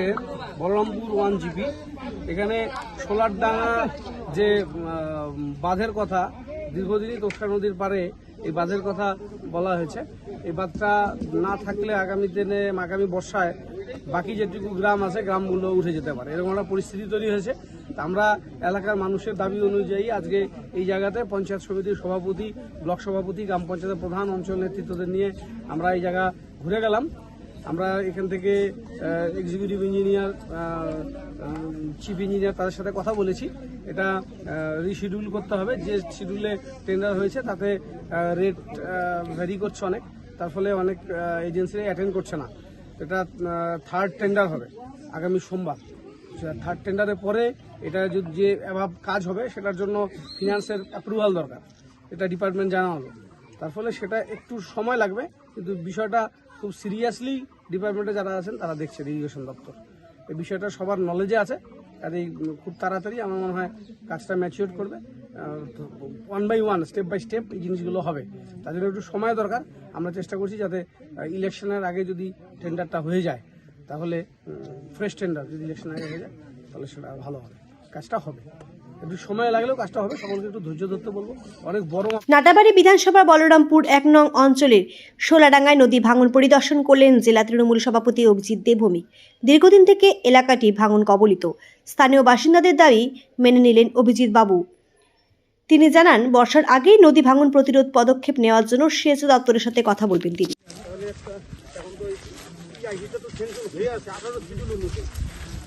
ব্লকের Balarampur one GP এখানে solar ডাঙা যে বাঁধের কথা, দীর্ঘদিনই তোষা নদীর পারে এই বাঁধের কথা বলা হয়েছে। এই বাঁধটা না থাকলে আগামী দিনে, আগামী বর্ষায় বাকি যেটুকু গ্রাম আছে গ্রামগুলো উঠে যেতে পারে। এরকম একটা পরিস্থিতি তৈরি হয়েছে। আমরা এলাকার মানুষের দাবি অনুযায়ী আজকে এই জায়গাতে পঞ্চায়েত সমিতির সভাপতি, ব্লক সভাপতি, গ্রাম পঞ্চায়েতের প্রধান অঞ্চল নেতৃত্বদের নিয়ে আমরা এই জায়গা ঘুরে গেলাম। আমরা এখান থেকে এক্সিকিউটিভ ইঞ্জিনিয়ার চিফ ইঞ্জিনিয়ার তাদের সাথে কথা বলেছি। এটা রিশিডিউল করতে হবে। যে শিডিউলে টেন্ডার হয়েছে, তাতে রেট ভ্যারি করছে অনেক। তার ফলে অনেক এজেন্সি অ্যাটেন্ড করছে না। এটা থার্ড টেন্ডার হবে আগামী সোমবার। থার্ড টেন্ডারের পরে এটা যদি, যে অ্যাভাব কাজ হবে, সেটার জন্য ফিনান্সের অ্যাপ্রুভাল দরকার। এটা ডিপার্টমেন্ট জানা হলো তার ফলে সেটা একটু সময় লাগবে, কিন্তু বিষয়টা খুব সিরিয়াসলি ডিপার্টমেন্টে যারা আছেন, তারা দেখছেন ইরিগেশন দপ্তর। এই বিষয়টা সবার নলেজে আছে। কাজেই খুব তাড়াতাড়ি আমার মনে হয় কাজটা ম্যাচিওর করবে। One by one step by step এই জিনিসগুলো হবে। তার জন্য একটু সময় দরকার। আমরা চেষ্টা করছি যাতে ইলেকশনের আগে যদি টেন্ডারটা হয়ে যায়, তাহলে ফ্রেশ টেন্ডার যদি ইলেকশনের আগে হয়ে যায়, তাহলে সেটা ভালো হবে। কাজটা হবে। একটু সময় লাগলেও কাজটা হবে সকলকে একটু ধৈর্য ধরতে বলব। অনেক বড় নাটাবাড়ি বিধানসভা বলরামপুর এক নং অঞ্চলের সোলাডাঙ্গায় নদী ভাঙন পরিদর্শন করলেন জেলা তৃণমূল সভাপতি অভিজিৎ দেবভূমি। দীর্ঘদিন থেকে এলাকাটি ভাঙন কবলিত। স্থানীয় বাসিন্দাদের দাবি মেনে নিলেন অভিজিৎ বাবু। তিনি জানান বর্ষার আগেই নদী ভাঙন প্রতিরোধ পদক্ষেপ নেওয়ার জন্য সেচ দপ্তরের সাথে কথা বলবেন তিনি।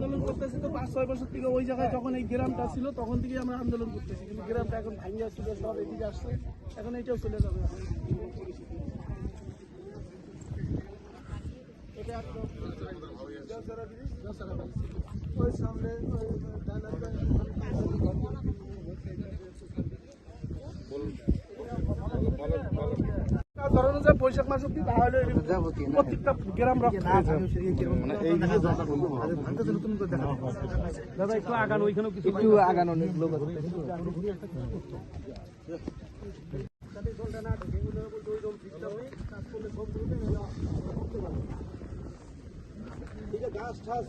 আন্দোলন করতেছি তো পাঁচ ছয় বছর থেকে ওই জায়গায় যখন এই গ্রামটা ছিল তখন থেকে আমরা আন্দোলন করতেছি। কিন্তু গ্রামটা এখন ভাঙিয়ে ছিল সব এদিকে আসছে। এখন এইটাও চলে যাবে। এটা একদম। ওই সামনে বৈশাখ মাস অব্দি তাহলে প্রত্যেকটা গ্রাম দাদা একটু আগান ওইখানেও কিছু একটু আগানো লোক গাছ ঠাস।